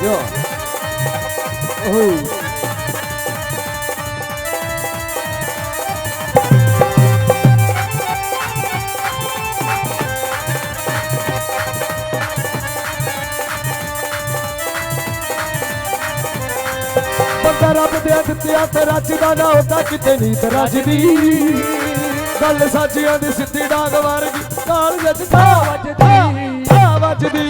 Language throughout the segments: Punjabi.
Yo. Oh. ਬੰਦਾ ਰੱਬ ਦੇ ਦਿੱਤਿਆ ਤੇ ਰੱਜਦਾ ਨਾ ਹੁੰਦਾ ਕਿਤੇ ਨੀਤ ਰੱਜਦੀ ਗੱਲ ਸਾਜੀਆਂ ਦੀ ਸਿੱਧੀ ਡਾਂਗ ਵਰਗੀ। ਵਿੱਚ ਜੱਜਦਾ ਵੱਜਦੀ ਆ ਵੱਜਦੀ।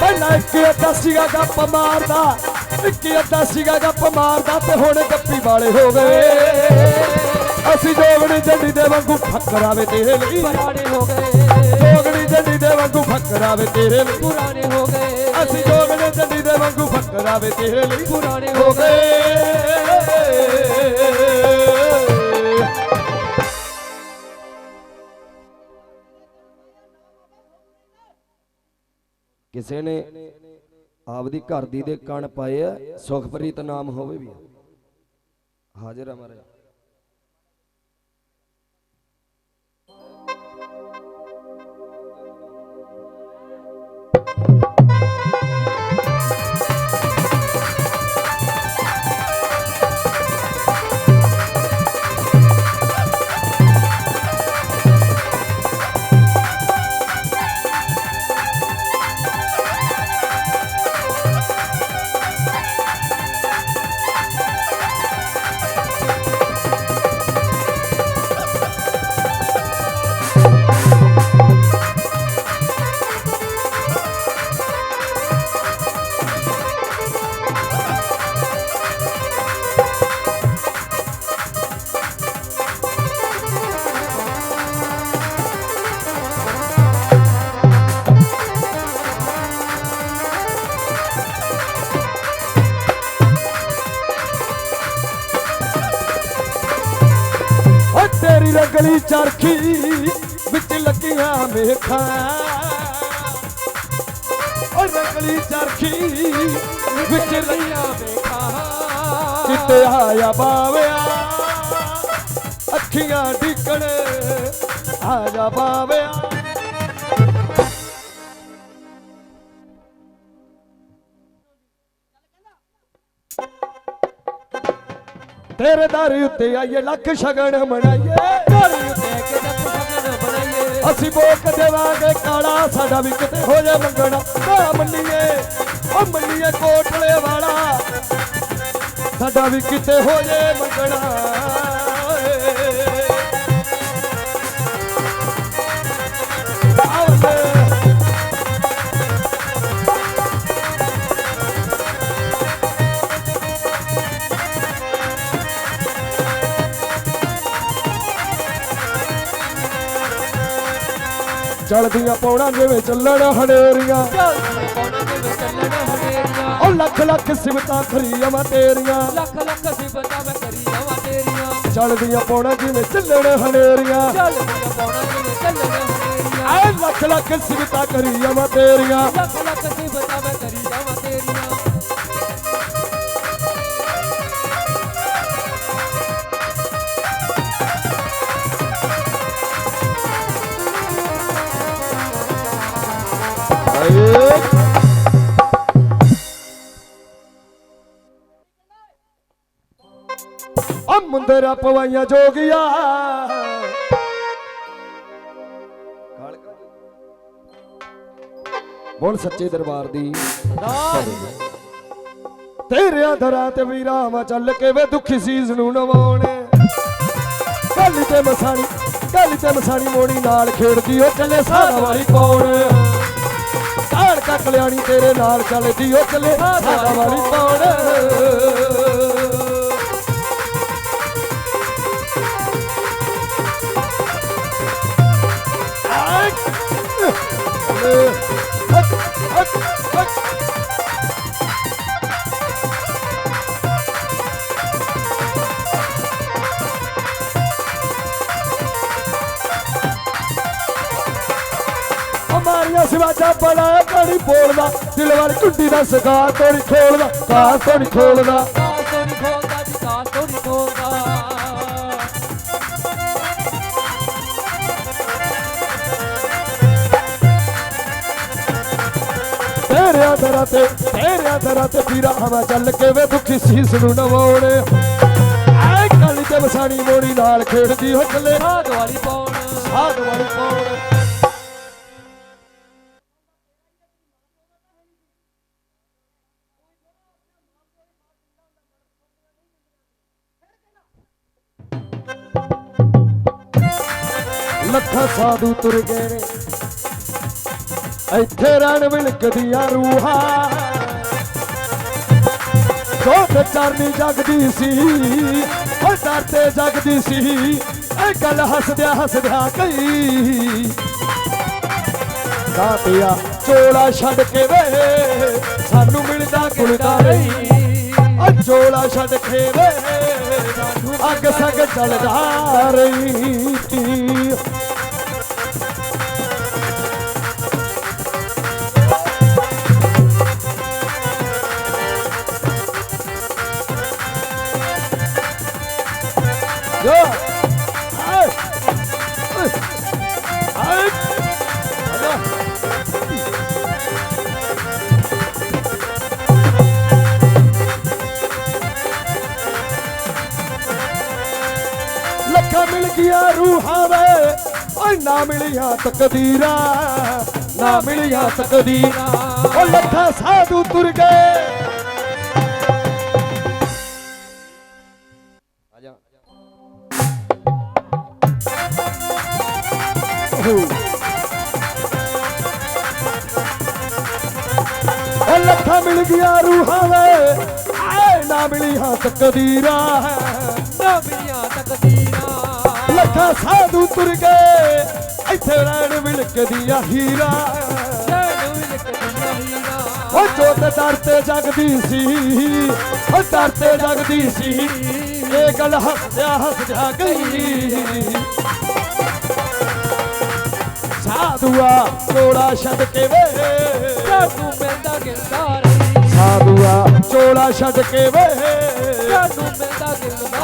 ਪਹਿਲਾਂ ਇੱਕ ਅੱਧਾ ਸੀਗਾ ਗੱਪ ਮਾਰਦਾ, ਇੱਕ ਅੱਧਾ ਸੀਗਾ ਗੱਪ ਮਾਰਦਾ ਤੇ ਹੁਣ ਗੱਪੀ ਵਾਲੇ ਹੋ ਗਏ। ਅਸੀਂ ਜੋਗੜੀ ਜੰਡੀ ਦੇ ਵਾਂਗੂ ਫੱਕਰਾਵੇ ਤੇਰੇ ਲਈ। ਪੁਰਾਣੇ ਹੋ ਗਏ। ਜੰਡੀ ਦੇ ਵਾਂਗੂ ਫੱਕਰਾਵੇ ਤੇਰੇ ਲਈ। ਪੁਰਾਣੇ ਹੋ ਗਏ। ਅਸੀਂ ਜੋਗੜੀ ਜੰਡੀ ਦੇ ਵਾਂਗੂ ਫੱਕਰਾਵੇ ਤੇਰੇ ਲਈ। ਪੁਰਾਣੇ ਹੋ ਗਏ। ਕਿਸੇ ਨੇ ਆਪਦੀ ਘਰ ਦੀ ਦੇ ਕਣ ਪਾਏ ਆ ਸੁਖਪ੍ਰੀਤ ਨਾਮ ਹੋਵੇ ਵੀ ਹਾਜ਼ਰ ਆ ਮਹਾਰਾਜ। ਓ ਰੰਗਲੀ ਚਰਖੀ ਵਿੱਚ ਲੱਗੀਆਂ ਮੇਖਾਂ। ਓ ਰੰਗਲੀ ਚਰਖੀ ਵਿੱਚ ਲੱਗੀਆਂ ਮੇਖਾਂ। ਕਿਤੇ ਆਇਆ ਬਾਵਿਆ, ਅੱਖੀਆਂ ਢਿੱਕਣ ਆਇਆ ਜਾ ਬਾਵਿਆ। ਤੇਰੇ ਦਰ ਉੱਤੇ ਆਈਏ, ਲੱਖ ਸ਼ਗਨ ਮਨਾਈਏ। ਢੋਲੀ ਉੱਤੇ ਕੇ ਦੱਸ ਸਗਨ ਬਣਾਈਏ ਅਸੀਂ ਬੋਕ ਦੇਵਾਂਗੇ, ਕਾਲਾ ਸਾਡਾ ਵੀ ਕਿਤੇ ਹੋ ਜਾ ਮੰਗਣਾ। ਨਾ ਮੰਨੀਏ ਓ ਮੰਨੀਏ ਕੋਟਲੇ ਵਾਲਾ। ਸਾਡਾ ਵੀ ਕਿਤੇ ਹੋ ਜੇ ਮੰਗਣਾ। ਚਲਦੀਆਂ ਪੌੜਾਂ ਜਿਵੇਂ ਚੱਲਣ ਹਨੇਰੀਆਂ। ਉਹ ਲੱਖ ਲੱਖ ਸਿਵਤਾਂ ਖਰੀਆਂ ਤੇਰੀਆਂ ਲੱਖ ਲੱਖ ਸਿਫਤਾਂ ਮੈਂ ਕਰੀ ਜਾਵਾਂ ਤੇਰੀਆਂ। ਚਲਦੀਆਂ ਪੌੜਾਂ ਜਿਵੇਂ ਚੱਲਣ ਹਨੇਰੀਆਂ ਢੋਲੀ ਪੌਣਾ ਦੇ ਚੱਲਣ ਹਨੇਰੀਆਂ। ਐ ਲੱਖ ਲੱਖ ਸਿਵਤਾਂ ਕਰੀਆਂ ਤੇਰੀਆਂ ਲੱਖ ਲੱਖ ਸਿਫਤਾਂ ਮੈਂ ਕਰੀ ਆਵਾਂ ਤੇਰੀਆਂ। ਆ ਮੁੰਦਰਾ ਪਵਾਈਆਂ ਜੋਗੀਆ। ਬੋਲ ਸੱਚੇ ਦਰਬਾਰ ਦੀ। ਤੇਰਿਆਂ ਦਰਾਂ ਤੇ ਵੀਰਾਵਾਂ ਚੱਲ ਕੇ ਵੇ ਦੁਖੀ ਸੀਸ ਨੂੰ ਨਵਾਉਣੇ। ਕੱਲ ਤੇ ਮਸਾਣੀ ਕੱਲ ਤੇ ਮਸਾਣੀ ਮੋੜੀ ਨਾਲ ਖੇਡਦੀ ਉਹ ਚੱਲੇ ਸਾਰਾ ਵਾਲੀ ਕੌਣ? ਕਾਲ ਕਕਲਿਆਣੀ ਤੇਰੇ ਨਾਲ ਚੱਲਦੀ ਉਹ ਚੱਲੇ ਸਾਰਾ ਵਾਲੀ ਕੌਣ? ਮਾਰੀਆਂ ਸਿਵਾਜਾ ਬੜਾ ਕੜੀ ਬੋਲਦਾ ਦਿਲ ਵਾਲੀ ਕੁੰਡੀ ਦਾ ਸਕਾ ਤੋੜੀ ਖੋਲਦਾ ਕਾ ਤੋੜੀ ਖੋਲਦਾ। ਤੇਰਿਆਂ ਦਰਾਂ ਤੇ ਤੇਰਿਆਂ ਦਰਾਂ ਤੇ ਪੀਰਾ ਹਵਾ ਚੱਲ ਕੇ ਵੇ ਦੁਖੀ ਸੀਸ ਨੂੰ ਨਵਾਉਣੇ। ਐ ਕਾਲੀ ਤੇ ਮਸਾਣੀ ਮੋੜੀ ਨਾਲ ਖੇਡਦੀ ਹੋ ਚੱਲੇ ਸਾਧ ਵਾਲੀ ਪੌਣ ਸਾਧ ਵਾਲੀ ਪੌਣ ਲੱਖਾਂ ਸਾਧੂ ਤੁਰ ਗਏ ਨੇ ਇੱਥੇ ਰਣ ਵਿਲਕਦੀਆਂ ਰੂਹਾਂ ਸੋਤ ਚਰਨੀ ਜਗਦੀ ਸੀ ਓ ਦਰ ਤੇ ਜਗਦੀ ਸੀ ਇਹ ਗੱਲ ਹੱਸਦਿਆਂ ਹੱਸਦਿਆਂ ਕਈ ਸਾਥੀਆ ਚੋਲਾ ਛੱਡ ਕੇ ਵੇ ਸਾਨੂੰ ਮਿਲਦਾ ਗੁਲਦਾ ਰਹੀ ਓ ਚੋਲਾ ਛੱਡ ਕੇ ਵੇ ਅੱਗ ਸੰਗ ਚੱਲਦਾ ਰਹੀ Go! Ay! Ay! Ano? ਲੱਖਾਂ ਮਿਲ ਗਿਆ ਰੂਹਾਂ ਵੇ ਓਏ ਨਾ ਮਿਲੀਆਂ ਤਕਦੀਰਾਂ ਨਾ ਮਿਲੀਆਂ ਤਕਦੀਰਾਂ ਓ ਓ ਲੱਖਾਂ ਮਿਲ ਗਿਆ ਰੂਹਾਂ ਵੇ ਆਏ ਨਾ ਮਿਲੀਆਂ ਤਕਦੀਰਾਂ ਨਾ ਮਿਲੀਆਂ ਤਕਦੀਰਾਂ ਲੱਖਾਂ ਸਾਧੂ ਤੁਰ ਗਏ ਇੱਥੇ ਰਹਿਣ ਵਿਲਕਦੀਆਂ ਹੀਰਾ। ਓ ਜੋਤ ਦਰ ਤੇ ਜਗਦੀ ਸੀ ਓ ਦਰ ਤੇ ਜਗਦੀ ਸੀ। ਇਹ ਗੱਲ ਹੱਸਦਿਆਂ ਹੱਸਦਿਆਂ ਗਈ। ਸਾਧੂਆ ਚੋਲਾ ਛੱਡ ਕੇ ਵੇ। ਜਾਨੂੰ ਮਿਲਦਾ ਗਿਲਦਾ ਰਹੀ ਸਾਧੂਆ ਚੋਲਾ ਛੱਡ ਕੇ ਵੇ। ਜਾਨੂੰ ਮਿਲਦਾ ਗਿਲਦਾ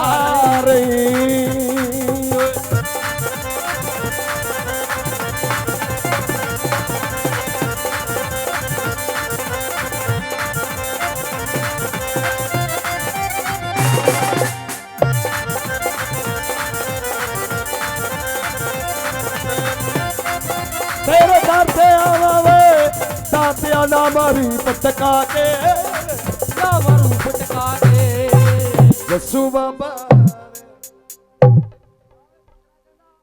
ਤੇਰੇ ਦਰ ਤੇ ਆਵਾਵੇ ਦਾਤਿਆ ਨਾ ਮਾਰੀ ਪਟਕਾ ਕੇ ਨਾ ਵਰੂ ਫਟਕਾ ਕੇ। ਜੱਸੂ ਬਾਬਾ।